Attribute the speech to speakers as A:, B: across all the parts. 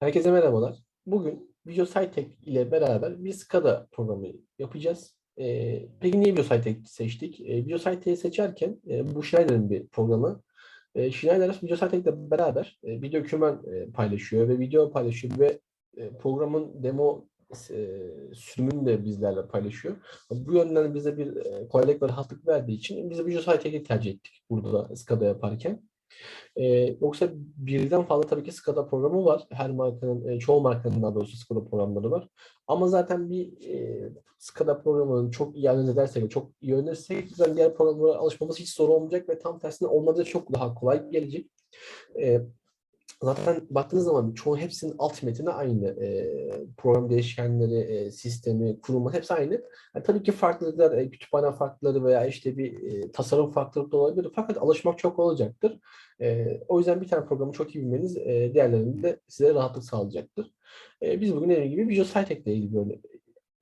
A: Herkese merhabalar. Bugün Site ile beraber bir SCADA programı yapacağız. Ee, peki niye Site seçtik? Ee, Site'i seçerken e, bu Schneider'in bir programı. E, Schneider Site ile beraber e, bir doküman e, paylaşıyor ve video paylaşıyor ve e, programın demo e, sürümünü de bizlerle paylaşıyor. Bu yönden bize bir e, kolaylık ve rahatlık verdiği için biz Site'i tercih ettik burada SCADA yaparken. Ee, yoksa birden fazla tabii ki SCADA programı var. Her markanın, e, çoğu markanın daha doğrusu SCADA programları var. Ama zaten bir e, SCADA programının çok iyi analiz edersek, çok iyi öğrenirsek zaten diğer programlara alışmamız hiç zor olmayacak ve tam tersine onlara da çok daha kolay gelecek. E, zaten baktığınız zaman çoğu hepsinin alt metni aynı. E, program değişkenleri, e, sistemi, kurumu hepsi aynı. Yani tabii ki farklılıklar, e, kütüphane farkları veya işte bir e, tasarım farklılığı da olabilir. Fakat alışmak çok olacaktır. E, o yüzden bir tane programı çok iyi bilmeniz e, diğerlerinde de size rahatlık sağlayacaktır. E, biz bugün dediğim gibi Visual Site ile ilgili böyle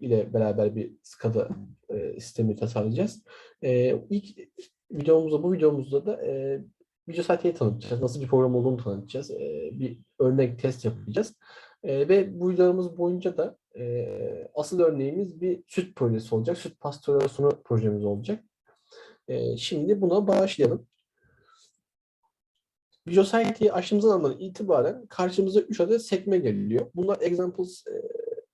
A: ile beraber bir SCADA e, sistemi tasarlayacağız. E, ilk videomuzda, bu videomuzda da e, Visual Site'yi tanıtacağız. Nasıl bir program olduğunu tanıtacağız. E, bir örnek test yapacağız. E, ve bu videolarımız boyunca da e, asıl örneğimiz bir süt projesi olacak. Süt pastörizasyonu projemiz olacak. E, şimdi buna başlayalım. Visual Site'i açtığımız andan itibaren karşımıza 3 adet sekme geliyor. Bunlar Examples, e,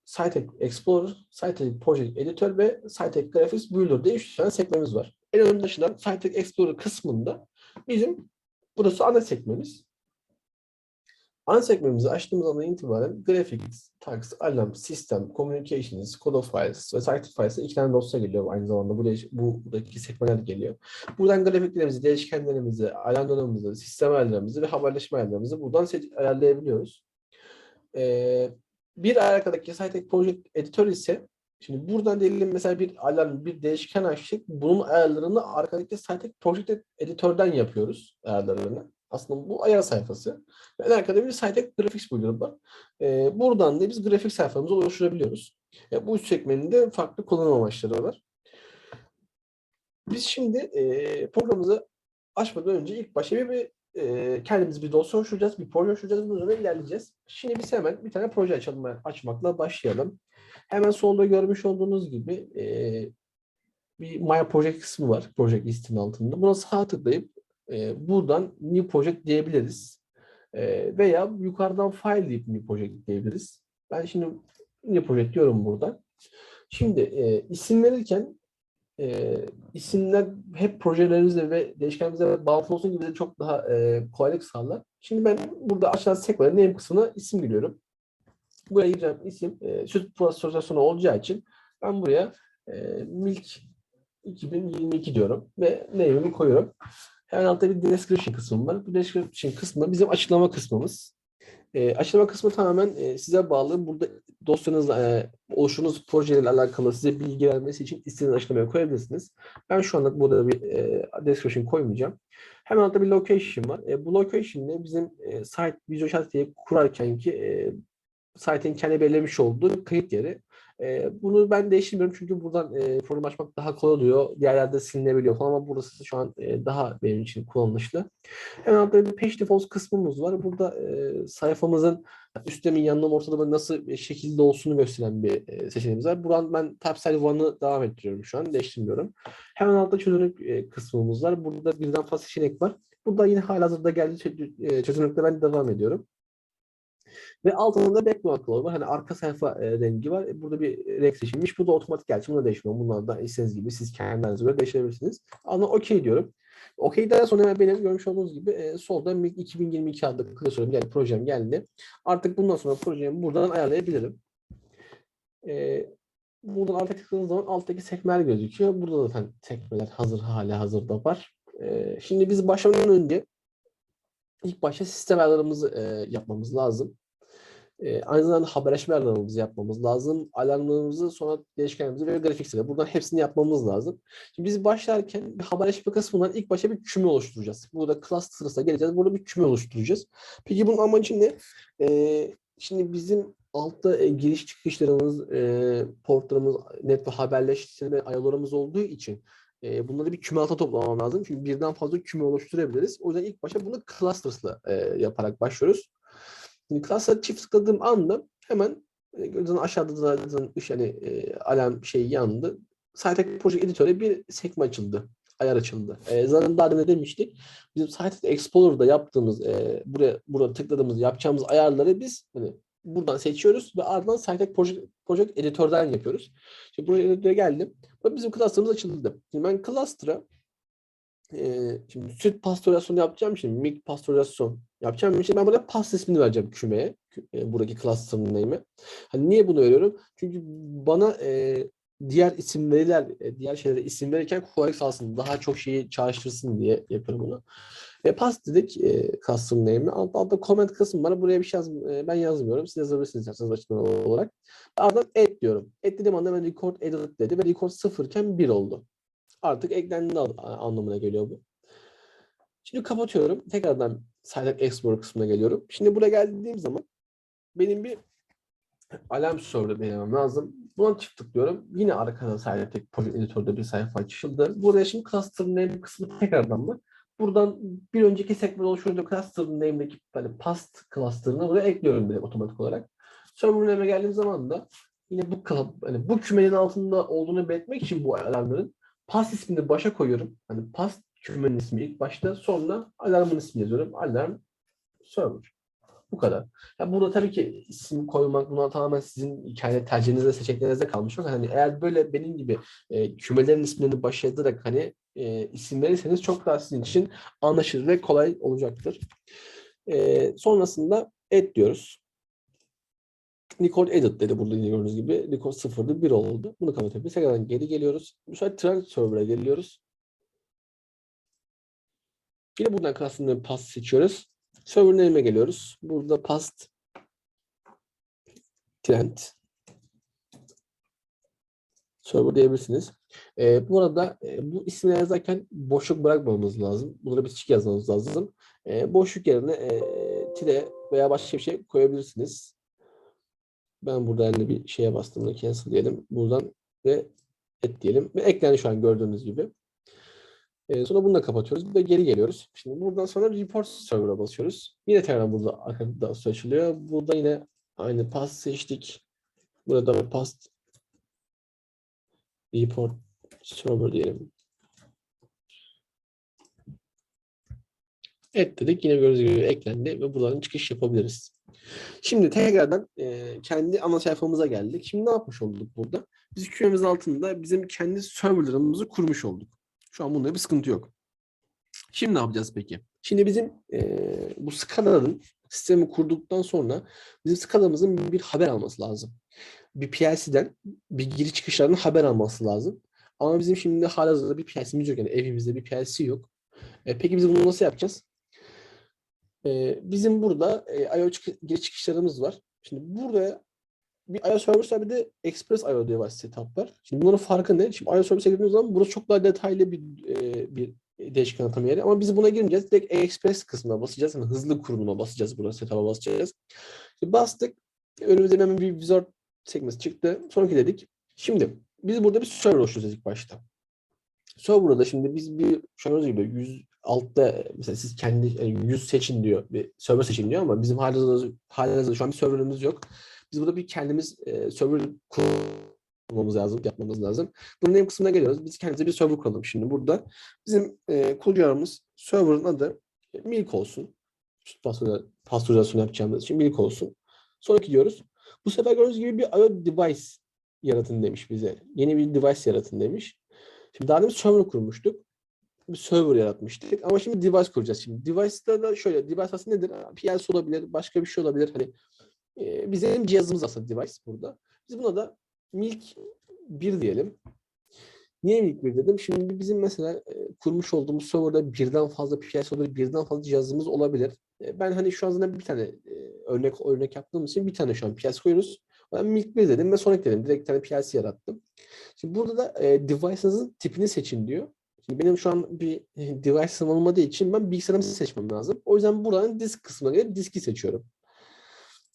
A: Site Explorer, Site Project Editor ve Site Graphics Builder diye 3 tane sekmemiz var. En önde taşınan Site Explorer kısmında bizim burası ana sekmemiz. Ana sekmemizi açtığımız andan itibaren Graphics, Tags, Alarm, System, Communications, Code of Files ve Site Files'e iki tane dosya geliyor aynı zamanda. Bu, bu buradaki sekmeler geliyor. Buradan grafiklerimizi, değişkenlerimizi, alarmlarımızı, sistem ayarlarımızı ve haberleşme ayarlarımızı buradan ayarlayabiliyoruz. Ee, bir arkadaki Site Project Editor ise Şimdi buradan diyelim mesela bir alarm, bir değişken açtık. Bunun ayarlarını arkadaki Site Project Editör'den yapıyoruz ayarlarını. Aslında bu ayar sayfası. En arkada bir Site Graphics bölümü var. Ee, buradan da biz grafik sayfamızı oluşturabiliyoruz. E, bu üç sekmenin de farklı kullanım amaçları var. Biz şimdi e, programımızı açmadan önce ilk başta bir, bir e, kendimiz bir dosya oluşturacağız, bir proje oluşturacağız, bunun üzerine ilerleyeceğiz. Şimdi biz hemen bir tane proje açalım, açmakla başlayalım. Hemen solda görmüş olduğunuz gibi e, bir My Project kısmı var. Project listin altında. Buna sağ tıklayıp e, buradan New Project diyebiliriz. E, veya yukarıdan File deyip New Project diyebiliriz. Ben şimdi New Project diyorum buradan. Şimdi e, isim verirken e, isimler hep projelerimizle ve değişkenlerimizle bağlantılı olsun gibi de çok daha e, kolaylık sağlar. Şimdi ben burada aşağı sekmede name kısmına isim giriyorum. Buraya gireceğim isim e, süt prosesasyonu olacağı için ben buraya e, milk 2022 diyorum ve name'imi koyuyorum. Hemen altta bir description kısmı var. Bu description kısmı bizim açıklama kısmımız. E, açıklama kısmı tamamen e, size bağlı. Burada dosyanızla e, oluşturduğunuz projeyle alakalı size bilgi vermesi için istediğiniz açıklamaya koyabilirsiniz. Ben şu anda burada bir e, description koymayacağım. Hemen altta bir location var. E, bu location ne? Bizim e, site Visual Studio kurarken ki e, site'in kendi belirlemiş olduğu kayıt yeri. E, bunu ben değiştirmiyorum çünkü buradan e, program açmak daha kolay oluyor. Diğer yerde silinebiliyor falan ama burası şu an e, daha benim için kullanışlı. Hemen altta bir page defaults kısmımız var. Burada e, sayfamızın üstlemin yanının ortada nasıl şekilde olduğunu gösteren bir e, seçeneğimiz var. Buradan ben Typestyle One'ı devam ettiriyorum şu an. Değiştirmiyorum. Hemen altta çözünürlük e, kısmımız var. Burada birden fazla seçenek var. Burada yine halihazırda geldiği çözünürlükte ben devam ediyorum. Ve altında da background color var. Hani arka sayfa e, rengi var. E, burada bir renk seçilmiş. Bu da otomatik gerçi. Bunda değişmiyor. Bunlar da istediğiniz gibi siz kendinize göre değiştirebilirsiniz. Ama okey diyorum. Okey'den sonra benim görmüş olduğunuz gibi e, solda 2022 adlı klasörüm yani projem geldi. Artık bundan sonra projemi buradan ayarlayabilirim. E, buradan alta tıkladığınız zaman alttaki sekmeler gözüküyor. Burada da zaten sekmeler hazır hali hazırda var. E, şimdi biz başlamadan önce ilk başta sistem ayarlarımızı e, yapmamız lazım. E, aynı zamanda haberleşme ayarlarımızı yapmamız lazım. Alarmlarımızı, sonra değişkenlerimizi ve grafiksleri. Buradan hepsini yapmamız lazım. Şimdi biz başlarken bir haberleşme kısmından ilk başta bir küme oluşturacağız. Burada clusters'a geleceğiz. Burada bir küme oluşturacağız. Peki bunun amacı ne? E, şimdi bizim altta e, giriş çıkışlarımız, e, portlarımız, net ve haberleştirme ayarlarımız olduğu için e, bunları bir küme alta toplamam lazım. Çünkü birden fazla küme oluşturabiliriz. O yüzden ilk başta bunu clusters'la e, yaparak başlıyoruz. Şimdi cluster'a çift tıkladığım anda hemen e, zaten aşağıda zaten yani, e, alarm şeyi yandı. Site Project Editor'e bir sekme açıldı. Ayar açıldı. E, zaten daha demin demiştik. Bizim Site Explorer'da yaptığımız e, buraya burada tıkladığımız yapacağımız ayarları biz hani buradan seçiyoruz ve ardından Site Project, Project Editor'dan yapıyoruz. Şimdi Project Editor'a geldim. Bizim cluster'ımız açıldı. Şimdi ben cluster'a e, şimdi süt pastörizasyonu yapacağım için milk pastörizasyon yapacağım için ben buraya pas ismini vereceğim kümeye. kü- E, buradaki cluster name'e. Hani niye bunu veriyorum? Çünkü bana e, diğer isim veriler, e, diğer şeylere isim verirken kolaylık sağlasın. Daha çok şeyi çağrıştırsın diye yapıyorum bunu. Ve pas dedik e, custom name'i. Altta, altta comment kısmı var. Buraya bir şey yaz, e, ben yazmıyorum. Siz yazabilirsiniz isterseniz açıklama olarak. Ardından add diyorum. Add dediğim anda ben record edit dedi ve record sıfırken 1 oldu. Artık eklendi anlamına geliyor bu. Şimdi kapatıyorum. Tekrardan Silent Explorer kısmına geliyorum. Şimdi buraya geldiğim zaman benim bir alarm server belirlemem lazım. Buna çift tıklıyorum. Yine arkada Silent Project Editor'da bir sayfa açıldı. Buraya şimdi cluster name kısmı tekrardan var. Buradan bir önceki sekmede oluşturduğu cluster name'deki hani past cluster'ını buraya ekliyorum direkt otomatik olarak. Server name'e geldiğim zaman da yine bu hani bu kümenin altında olduğunu belirtmek için bu alarmların pas ismini başa koyuyorum. Hani pas kümenin ismi ilk başta sonra alarmın ismini yazıyorum. Alarm server. Bu kadar. Ya burada tabii ki isim koymak buna tamamen sizin hikaye tercihinizde, seçeneklerinizde kalmış. Fakat hani eğer böyle benim gibi e, kümelerin isimlerini başa yazarak hani e, isim verirseniz çok daha sizin için anlaşılır ve kolay olacaktır. E, sonrasında add diyoruz. Record edit dedi burada yine gördüğünüz gibi. Record sıfırdı bir oldu. Bunu kapatabiliriz. Tekrardan geri geliyoruz. Bu sefer trend server'a geliyoruz. Yine buradan class'ın pass seçiyoruz. Server name'e geliyoruz. Burada past trend server diyebilirsiniz. Ee, bu arada e, bu isimleri yazarken boşluk bırakmamamız lazım. Bunlara bir çizik yazmamız lazım. Ee, boşluk yerine e, tire veya başka bir şey koyabilirsiniz. Ben burada eline bir şeye bastığımda cancel diyelim. Buradan ve et diyelim. Ve eklendi şu an gördüğünüz gibi. Ee, sonra bunu da kapatıyoruz. De geri geliyoruz. Şimdi buradan sonra report server'a basıyoruz. Yine tekrar burada su açılıyor. Burada yine aynı pass seçtik. Burada da past report server diyelim. Et dedik. Yine gördüğünüz gibi eklendi ve buradan çıkış yapabiliriz. Şimdi tekrardan e, kendi ana sayfamıza geldik. Şimdi ne yapmış olduk burada? Biz kümemizin altında bizim kendi serverlarımızı kurmuş olduk. Şu an bunda bir sıkıntı yok. Şimdi ne yapacağız peki? Şimdi bizim e, bu Scala'nın sistemi kurduktan sonra bizim Scala'mızın bir haber alması lazım. Bir PLC'den bir giriş çıkışlardan haber alması lazım. Ama bizim şimdi halihazırda bir PLC'miz yok. Yani evimizde bir PLC yok. E, peki biz bunu nasıl yapacağız? E, bizim burada e, I.O. giriş çıkışlarımız var. Şimdi burada bir IO server var bir de Express IO device setup var. Şimdi bunların farkı ne? Şimdi IO server'e girdiğimiz zaman burası çok daha detaylı bir e, bir değişken atama yeri. Ama biz buna girmeyeceğiz. Direkt Express kısmına basacağız. Yani hızlı kuruluma basacağız. Burada setup'a basacağız. Şimdi bastık. Önümüzde hemen bir wizard sekmesi çıktı. Sonraki dedik. Şimdi biz burada bir server oluşturacağız ilk başta. Server'da da şimdi biz bir şöyle gibi 100 altta mesela siz kendi yani 100 seçin diyor. Bir server seçin diyor ama bizim halihazırda, halihazırda şu an bir serverımız yok. Biz burada bir kendimiz e, server kurmamız lazım, yapmamız lazım. Bunun name kısmına geliyoruz. Biz kendimize bir server kuralım şimdi burada. Bizim e, kuracağımız server'ın adı e, Milk olsun. Pastörizasyon yapacağımız için Milk olsun. Sonra gidiyoruz. Bu sefer gördüğünüz gibi bir IO device yaratın demiş bize. Yeni bir device yaratın demiş. Şimdi daha demin server kurmuştuk. Bir server yaratmıştık. Ama şimdi device kuracağız. Şimdi device'da da şöyle, device aslında nedir? PLC olabilir, başka bir şey olabilir. Hani e, bizim cihazımız aslında device burada. Biz buna da Milk 1 diyelim. Niye Milk 1 dedim? Şimdi bizim mesela e, kurmuş olduğumuz serverda birden fazla PLC olabilir, birden fazla cihazımız olabilir. E, ben hani şu an bir tane e, örnek örnek yaptığımız için bir tane şu an PLC koyuyoruz. Ben Milk 1 dedim ve sonra ekledim. Direkt tane PLC yarattım. Şimdi burada da e, device'ınızın tipini seçin diyor. Benim şu an bir e, device'ım olmadığı için ben bilgisayarımı seçmem lazım. O yüzden buradan disk kısmına gelip diski seçiyorum.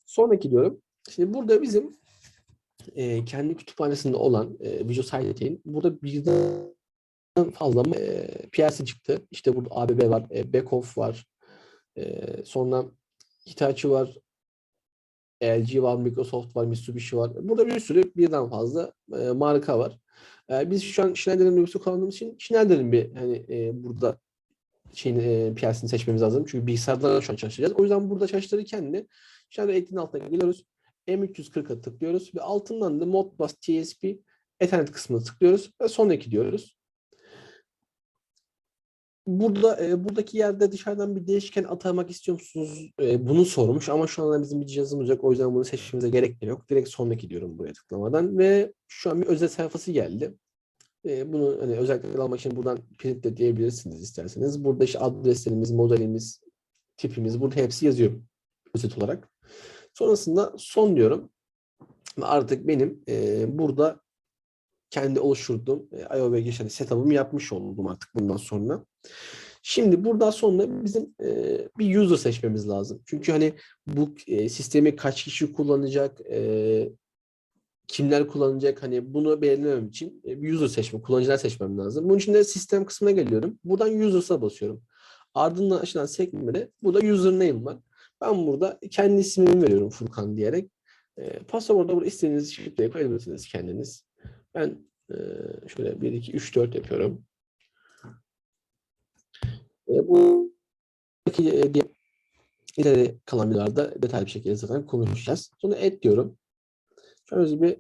A: Sonraki diyorum. Şimdi burada bizim e, kendi kütüphanesinde olan e, Visual Scientific'in burada birden fazla e, PLC çıktı. İşte burada ABB var, e, Backoff var, e, sonra Hitachi var, LG var, Microsoft var, Mitsubishi var. Burada bir sürü birden fazla e, marka var. E, biz şu an Schneider'in uygusu kullandığımız için Schneider'in bir hani e, burada şeyin e, piyasasını seçmemiz lazım. Çünkü bilgisayarda şu an çalışacağız. O yüzden burada çalıştırırken de Schneider eklinin altına geliyoruz. M340'a tıklıyoruz ve altından da Modbus TSP Ethernet kısmına tıklıyoruz ve sonraki diyoruz. Burada e, buradaki yerde dışarıdan bir değişken atamak istiyor musunuz? E, bunu sormuş ama şu anda bizim bir cihazımız yok. O yüzden bunu seçmemize gerek de yok. Direkt sonraki diyorum buraya tıklamadan ve şu an bir özel sayfası geldi. E, bunu hani özellikle almak için buradan print de diyebilirsiniz isterseniz. Burada işte adreslerimiz, modelimiz, tipimiz burada hepsi yazıyor özet olarak. Sonrasında son diyorum. Artık benim e, burada kendi oluşturduğum e, IOV geçen setup'ımı yapmış oldum artık bundan sonra. Şimdi buradan sonra bizim e, bir user seçmemiz lazım. Çünkü hani bu e, sistemi kaç kişi kullanacak, e, kimler kullanacak hani bunu belirlemem için e, bir user seçme, kullanıcılar seçmem lazım. Bunun için de sistem kısmına geliyorum. Buradan users'a basıyorum. Ardından açılan sekmede burada username var. Ben burada kendi ismimi veriyorum Furkan diyerek. E, Pasaporta burada istediğiniz şifreyi koyabilirsiniz kendiniz. Ben e, şöyle 1, 2, 3, 4 yapıyorum. E, bu e, diye ileri kalan videolarda detaylı bir şekilde zaten konuşacağız. Sonra et diyorum. Şöyle bir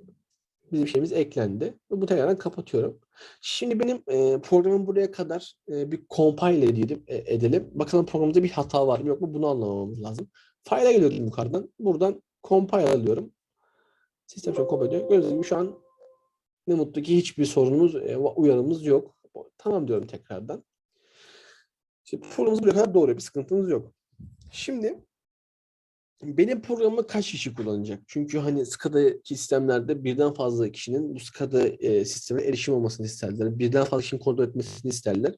A: bizim şeyimiz eklendi. Bu tekrardan kapatıyorum. Şimdi benim e, programım buraya kadar e, bir compile edelim, e, edelim. Bakalım programımızda bir hata var mı yok mu bunu anlamamız lazım. File'a geliyorum yukarıdan. Buradan compile alıyorum. Sistem an compile ediyor. Gördüğünüz şu an ne mutlu ki hiçbir sorunumuz, e, uyarımız yok. Tamam diyorum tekrardan. Şimdi programımız buraya kadar doğru. Bir sıkıntımız yok. Şimdi benim programımı kaç kişi kullanacak? Çünkü hani SCADA'daki sistemlerde birden fazla kişinin bu SCADA e, sistemine erişim olmasını isterler. Birden fazla kişinin kontrol etmesini isterler.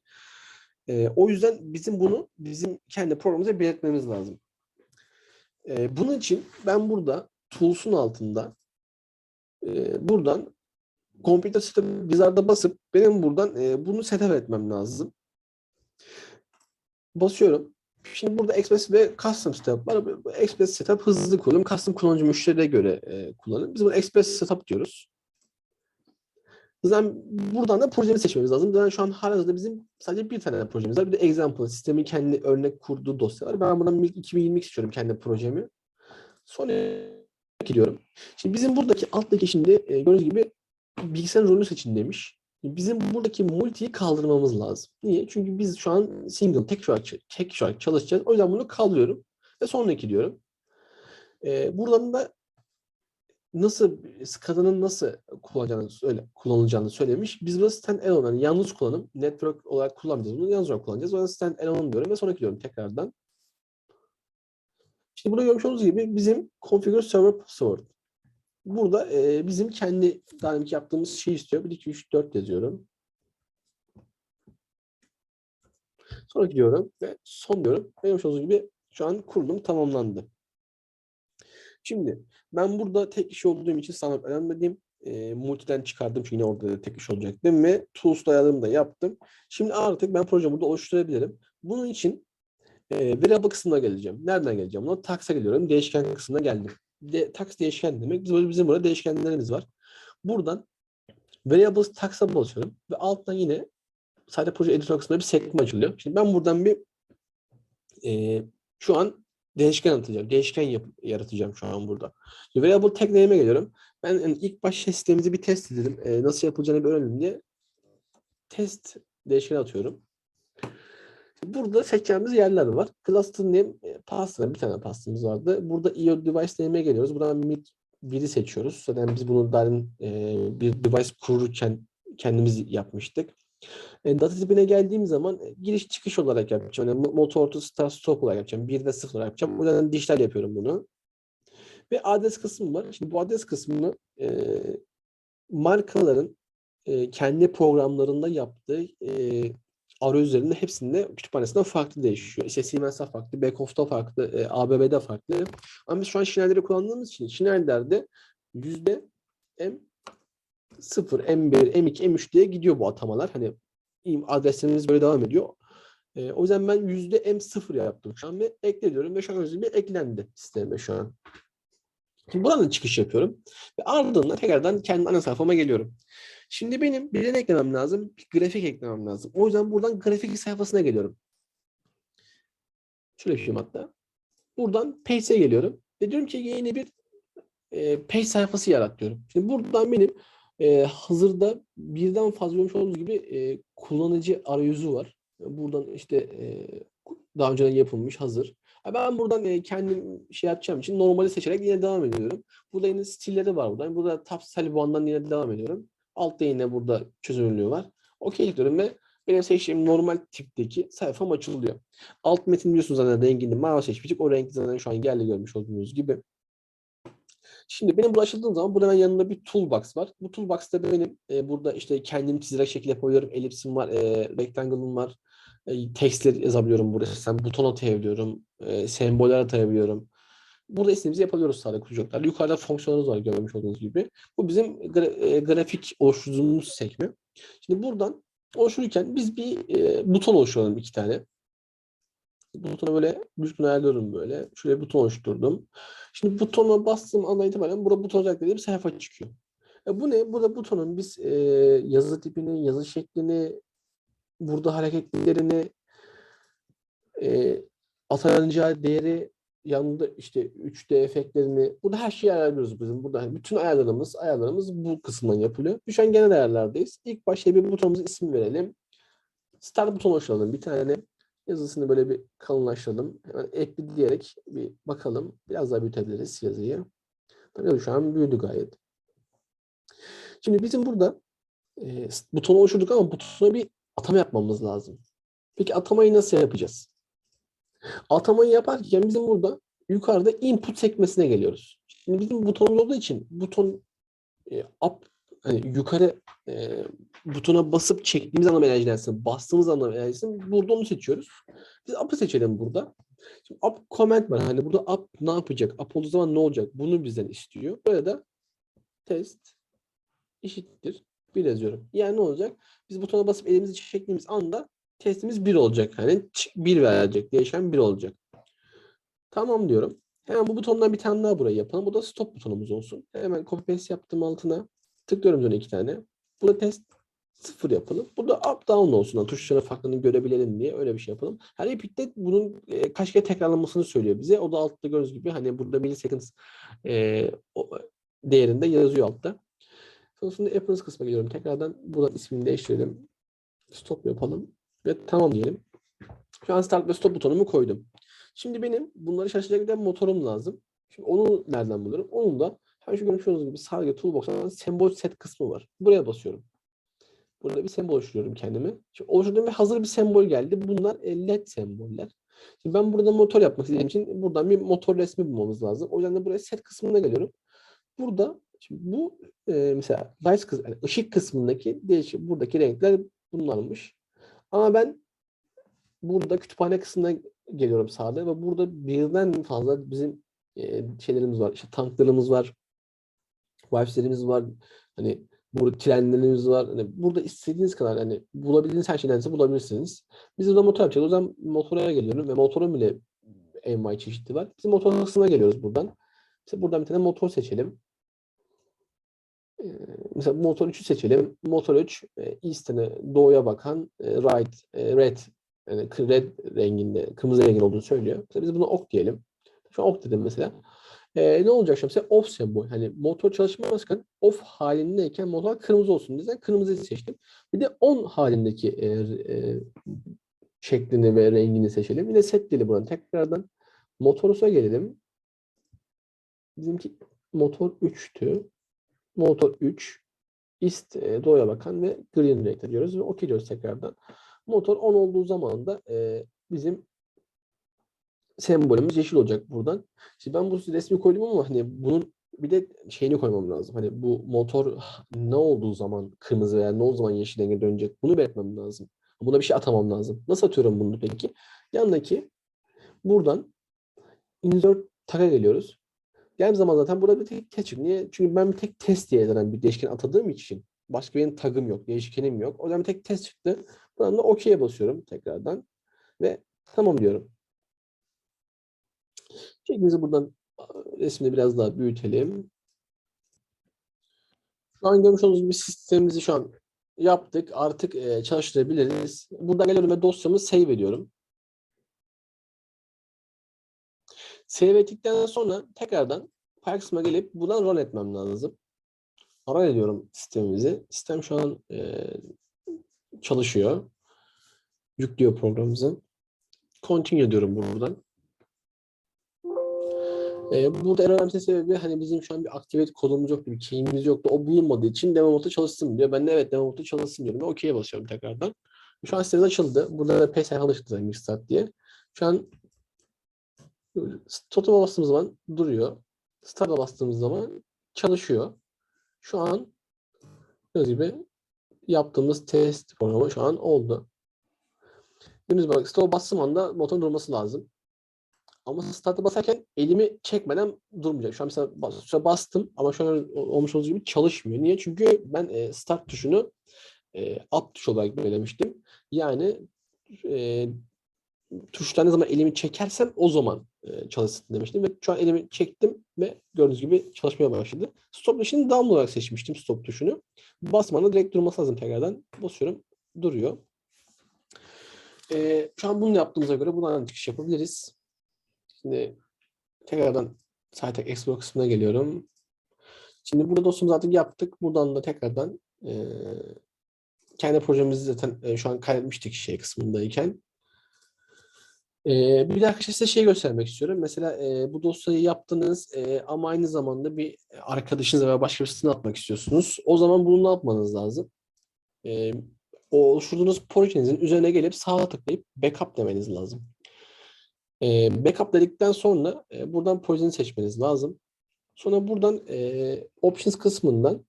A: E, o yüzden bizim bunu bizim kendi programımıza belirtmemiz lazım. E, bunun için ben burada Tools'un altında e, buradan Computer System Wizard'a basıp benim buradan e, bunu setup etmem lazım. Basıyorum. Şimdi burada Express ve Custom Setup var. Express Setup hızlı kullanım. Custom kullanıcı müşteriye göre e, kullanım. Biz bunu Express Setup diyoruz. Zaten buradan da projemizi seçmemiz lazım. Zaten şu an halihazırda bizim sadece bir tane projemiz var. Bir de example, sistemin kendi örnek kurduğu dosya. Ben buradan 2020 istiyorum kendi projemi. Sonra gidiyorum. Şimdi bizim buradaki alttaki şimdi e, gördüğünüz gibi bilgisayar rolü seçin demiş. Bizim buradaki multiyi kaldırmamız lazım. Niye? Çünkü biz şu an single, tek an, tek an çalışacağız. O yüzden bunu kaldırıyorum ve sonraki diyorum. Ee, buradan da nasıl, SCADA'nın nasıl kullanacağını, söyle, kullanılacağını söylemiş. Biz bunu stand-alone, yani yalnız kullanım, network olarak kullanmayacağız. Bunu yalnız olarak kullanacağız. O yüzden stand-alone diyorum ve sonraki diyorum tekrardan. Şimdi burada görmüş olduğunuz gibi bizim configure server password burada e, bizim kendi daha yaptığımız şey istiyor. 1, 2, 3, 4 yazıyorum. Sonra gidiyorum ve son diyorum. Benim olduğunuz gibi şu an kurulum tamamlandı. Şimdi ben burada tek kişi olduğum için sana öğrenmediğim e, multiden çıkardım çünkü yine orada da tek kişi olacaktım ve tools ayarlarımı da yaptım. Şimdi artık ben projemi burada oluşturabilirim. Bunun için e, variable kısmına geleceğim. Nereden geleceğim? Buna tax'a geliyorum. Değişken kısmına geldim de, tax değişken demek. Biz, bizim burada değişkenlerimiz var. Buradan variables tax'a basıyorum ve alttan yine sadece proje editör kısmında bir sekme açılıyor. Şimdi ben buradan bir e, şu an değişken atacağım. Değişken yap, yaratacağım şu an burada. Şimdi variable tag name'e geliyorum. Ben yani ilk başta sistemimizi bir test edelim. E, nasıl yapılacağını bir öğrenelim diye test değişken atıyorum. Burada seçeceğimiz yerler var. Cluster name e, pasta bir tane pastamız vardı. Burada IO device name'e geliyoruz. Buradan mid biri seçiyoruz. Zaten biz bunu darin e, bir device kururken kendimiz yapmıştık. E, data tipine geldiğim zaman e, giriş çıkış olarak yapacağım. Yani motor to start stop olarak yapacağım. 1 ve 0 olarak yapacağım. O yüzden dijital yapıyorum bunu. Ve adres kısmı var. Şimdi bu adres kısmını e, markaların e, kendi programlarında yaptığı e, arayüzlerinde hepsinde kütüphanesinden farklı değişiyor. İşte Siemens'te farklı, Beckhoff'ta farklı, e, ABB'de farklı. Ama biz şu an Schneider'i kullandığımız için Schneider'de yüzde M 0, M1, M2, M3 diye gidiyor bu atamalar. Hani adreslerimiz böyle devam ediyor. E, o yüzden ben yüzde M0 yaptım şu an ve ekle diyorum ve şu an bir eklendi sisteme şu an. Şimdi buradan çıkış yapıyorum. Ve ardından tekrardan kendi ana sayfama geliyorum. Şimdi benim bir ne eklemem lazım? Bir grafik eklemem lazım. O yüzden buradan grafik sayfasına geliyorum. Şöyle yapayım hatta. Buradan Page'e geliyorum. Ve diyorum ki yeni bir e, Page sayfası yarat diyorum. Şimdi buradan benim e, hazırda birden fazla görmüş olduğunuz gibi e, kullanıcı arayüzü var. Buradan işte e, daha önceden yapılmış hazır. Ha, Ben buradan e, kendim şey yapacağım için normali seçerek yine devam ediyorum. Burada yine stilleri var buradan. Burada Top Style One'dan yine devam ediyorum. Altta yine burada çözünürlüğü var. Okey diyorum ve benim seçtiğim normal tipteki sayfam açılıyor. Alt metin biliyorsunuz zaten rengini mavi seçmiştik. O renk zaten şu an geldi görmüş olduğunuz gibi. Şimdi benim bu açıldığım zaman burada hemen yanında bir toolbox var. Bu toolbox'ta benim e, burada işte kendim çizerek şekil yapabiliyorum. Elipsim var, e, rectangle'ım var. E, tekstler yazabiliyorum burada. Sen buton atayabiliyorum. E, semboller atayabiliyorum. Burada istediğimizi yapabiliyoruz sağda kucaklarla. Yukarıda fonksiyonlarımız var görmüş olduğunuz gibi. Bu bizim gra- e, grafik oluşturduğumuz sekme. Şimdi buradan oluştururken biz bir e, buton oluşturalım iki tane. Butona böyle düzgün ayarlıyorum böyle. Şuraya buton oluşturdum. Şimdi butona bastığım andan itibaren burada buton diye bir sayfa çıkıyor. E bu ne? Burada butonun biz e, yazı tipini, yazı şeklini, burada hareketlerini, e, atanacağı değeri yanında işte 3D efektlerini burada her şeyi ayarlıyoruz bizim. Burada hani bütün ayarlarımız ayarlarımız bu kısımdan yapılıyor. Şu an genel ayarlardayız. İlk başta bir butonumuza isim verelim. Start butonu oluşturalım bir tane. Yazısını böyle bir kalınlaştıralım. Hemen ekle diyerek bir bakalım. Biraz daha büyütebiliriz yazıyı. Tabii şu an büyüdü gayet. Şimdi bizim burada e, butonu oluşturduk ama butona bir atama yapmamız lazım. Peki atamayı nasıl yapacağız? Atamayı yaparken bizim burada yukarıda input sekmesine geliyoruz. Şimdi bizim butonumuz olduğu için buton e, up hani yukarı e, butona basıp çektiğimiz anlam enerjilensin, bastığımız anlam enerjilensin. Burada onu seçiyoruz. Biz up'ı seçelim burada. Şimdi up comment var. Hani burada up ne yapacak? Up olduğu zaman ne olacak? Bunu bizden istiyor. Böyle de test eşittir. Bir yazıyorum. Yani ne olacak? Biz butona basıp elimizi çektiğimiz anda testimiz 1 olacak. Hani 1 verecek. Değişen 1 olacak. Tamam diyorum. Hemen bu butondan bir tane daha buraya yapalım. Bu da stop butonumuz olsun. Hemen copy paste yaptım altına. Tıklıyorum üzerine iki tane. Burada test sıfır yapalım. Burada up down olsun. Yani tuşların farklılığını görebilelim diye öyle bir şey yapalım. Her repeat'te bunun e, kaç kere tekrarlanmasını söylüyor bize. O da altta gördüğünüz gibi hani burada milliseconds e, o, değerinde yazıyor altta. Sonrasında Apples kısmına geliyorum. Tekrardan buradan ismini değiştirelim. Stop yapalım. Ve tamam diyelim. Şu an start ve stop butonumu koydum. Şimdi benim bunları çalışacak bir de motorum lazım. Şimdi onu nereden bulurum? Onun da her şu görmüş gibi sadece toolbox'tan sembol set kısmı var. Buraya basıyorum. Burada bir sembol oluşturuyorum kendime. Şimdi oluşturduğum ve hazır bir sembol geldi. Bunlar e, led semboller. Şimdi ben burada motor yapmak istediğim için buradan bir motor resmi bulmamız lazım. O yüzden de buraya set kısmına geliyorum. Burada şimdi bu e, mesela light kısmı, yani ışık kısmındaki değişik buradaki renkler bunlarmış. Ama ben burada kütüphane kısmına geliyorum sağda ve burada birden fazla bizim e, şeylerimiz var. İşte tanklarımız var. Wife'lerimiz var. Hani burada trenlerimiz var. Hani burada istediğiniz kadar hani bulabildiğiniz her şeyden bulabilirsiniz. Biz burada motor yapacağız. O zaman motora geliyorum ve motorun bile envai çeşitli var. Biz motor kısmına geliyoruz buradan. İşte buradan bir tane motor seçelim. Mesela motor 3'ü seçelim. Motor 3 e, east'ine doğuya bakan right, red yani red renginde, kırmızı rengin olduğunu söylüyor. Mesela biz buna ok diyelim. Şu ok dedim mesela. Ee, ne olacak şimdi? Mesela off sembol. Hani motor çalışmazken off halindeyken motor kırmızı olsun diye kırmızıyı seçtim. Bir de on halindeki e, e, şeklini ve rengini seçelim. Yine set dili buradan tekrardan motorus'a gelelim. Bizimki motor 3'tü. Motor 3. East e, doğuya bakan ve green renkte diyoruz ve OK diyoruz tekrardan. Motor 10 olduğu zaman da e, bizim sembolümüz yeşil olacak buradan. Şimdi ben bu resmi koydum ama hani bunun bir de şeyini koymam lazım. Hani bu motor ne olduğu zaman kırmızı veya ne olduğu zaman yeşil renge dönecek. Bunu belirtmem lazım. Buna bir şey atamam lazım. Nasıl atıyorum bunu peki? Yanındaki buradan insert tag'a geliyoruz. Geldiğim zaman zaten burada bir tek çıkıyor. Niye? Çünkü ben bir tek test diye denen bir değişken atadığım için başka benim tagım yok, değişkenim yok. O yüzden bir tek test çıktı. Buradan da OK'ye basıyorum tekrardan ve tamam diyorum. Şeklinizi buradan resmini biraz daha büyütelim. Şu an görmüş olduğunuz gibi sistemimizi şu an yaptık. Artık e, çalıştırabiliriz. Buradan geliyorum ve dosyamı save ediyorum. Save ettikten sonra tekrardan kısmına gelip buradan run etmem lazım. Run ediyorum sistemimizi. Sistem şu an e, çalışıyor. Yüklüyor programımızı. Continue diyorum buradan. E, burada en önemli sebebi hani bizim şu an bir activate kodumuz yoktu, bir key'imiz yoktu. O bulunmadığı için demo modda çalışsın diyor. Ben de evet demo modda çalışsın diyorum. ve OK'ye basıyorum tekrardan. Şu an sitemiz açıldı. Burada da PSI alıştı Mixstart diye. Şu an Totem'a bastığımız zaman duruyor. Start'a bastığımız zaman çalışıyor. Şu an gördüğünüz gibi yaptığımız test programı şu an oldu. Gördüğünüz gibi stop bastığım anda motorun durması lazım. Ama start'a basarken elimi çekmeden durmayacak. Şu an mesela bas- bastım ama şu an olmuş olduğu gibi çalışmıyor. Niye? Çünkü ben e, start tuşunu e, up tuş olarak belirlemiştim. Yani e, tuştan ne zaman elimi çekersem o zaman e, çalışsın demiştim. Ve şu an elimi çektim ve gördüğünüz gibi çalışmaya başladı. Stop tuşunu down olarak seçmiştim stop tuşunu. Basmana direkt durması lazım tekrardan. Basıyorum duruyor. E, şu an bunu yaptığımıza göre buradan çıkış yapabiliriz. Şimdi tekrardan Cytek Explorer kısmına geliyorum. Şimdi burada dosyamızı artık yaptık. Buradan da tekrardan e, kendi projemizi zaten e, şu an kaydetmiştik şey kısmındayken. E, bir arkadaşlar size şey göstermek istiyorum. Mesela e, bu dosyayı yaptınız e, ama aynı zamanda bir arkadaşınıza veya başka birisine atmak istiyorsunuz. O zaman bunu ne yapmanız lazım? E, o oluşturduğunuz projenizin üzerine gelip sağa tıklayıp backup demeniz lazım. E, backup dedikten sonra e, buradan projeni seçmeniz lazım. Sonra buradan e, options kısmından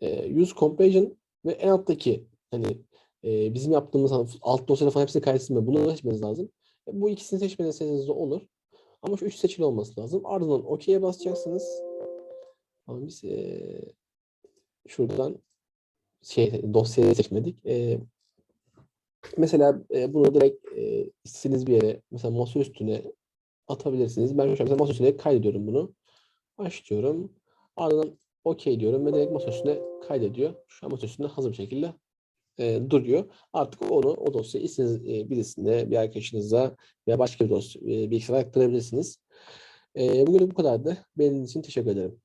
A: e, use comparison ve en alttaki hani e, bizim yaptığımız alt dosyaları falan hepsini kaydetsin bunu seçmeniz lazım. Bu ikisini seçmeniz de olur. Ama şu üç seçili olması lazım. Ardından OK'ye basacaksınız. Ama biz e, şuradan şey dosyayı seçmedik. E, mesela e, bunu direkt e, istediğiniz bir yere mesela masa üstüne atabilirsiniz. Ben şu an mesela masa üstüne kaydediyorum bunu. Başlıyorum. Ardından OK diyorum ve direkt masa üstüne kaydediyor. Şu an masa üstünde hazır bir şekilde e, duruyor. Artık onu o dosyayı istediğiniz e, birisine, bir arkadaşınıza veya başka bir dosya, e, bilgisayara aktarabilirsiniz. E, bugün bu kadardı. Benim için teşekkür ederim.